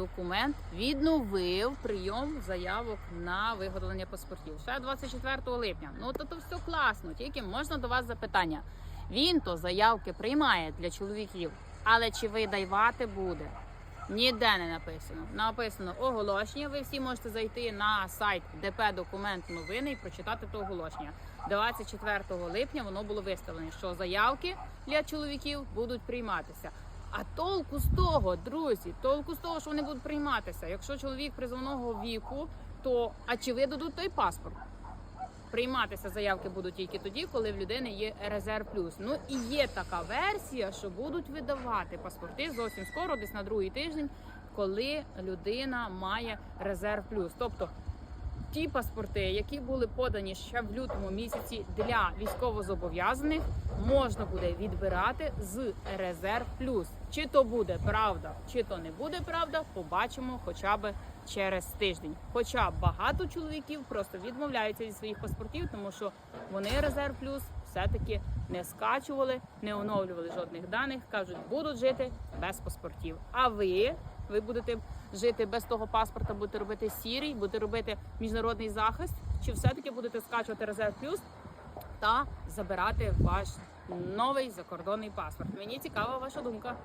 документ відновив прийом заявок на виготовлення паспортів. Ще 24 липня. Ну то, то все класно, тільки можна до вас запитання. Він то заявки приймає для чоловіків, але чи видавати буде? Ніде не написано. Написано оголошення. Ви всі можете зайти на сайт ДП Документ Новини і прочитати то оголошення. 24 липня воно було виставлено, що заявки для чоловіків будуть прийматися. А толку з того, друзі, толку з того, що вони будуть прийматися. Якщо чоловік призовного віку, то а чи видадуть той паспорт? Прийматися заявки будуть тільки тоді, коли в людини є резерв плюс. Ну і є така версія, що будуть видавати паспорти зовсім скоро, десь на другий тиждень, коли людина має резерв плюс. Тобто ті паспорти, які були подані ще в лютому місяці для військовозобов'язаних, можна буде відбирати з резерв плюс. Чи то буде правда, чи то не буде правда, побачимо хоча б через тиждень. Хоча багато чоловіків просто відмовляються від своїх паспортів, тому що вони резерв плюс все-таки не скачували, не оновлювали жодних даних. кажуть, будуть жити без паспортів. А ви, ви будете жити без того паспорта, будете робити сірий, будете робити міжнародний захист, чи все-таки будете скачувати резерв плюс та забирати ваш новий закордонний паспорт. Мені цікава ваша думка.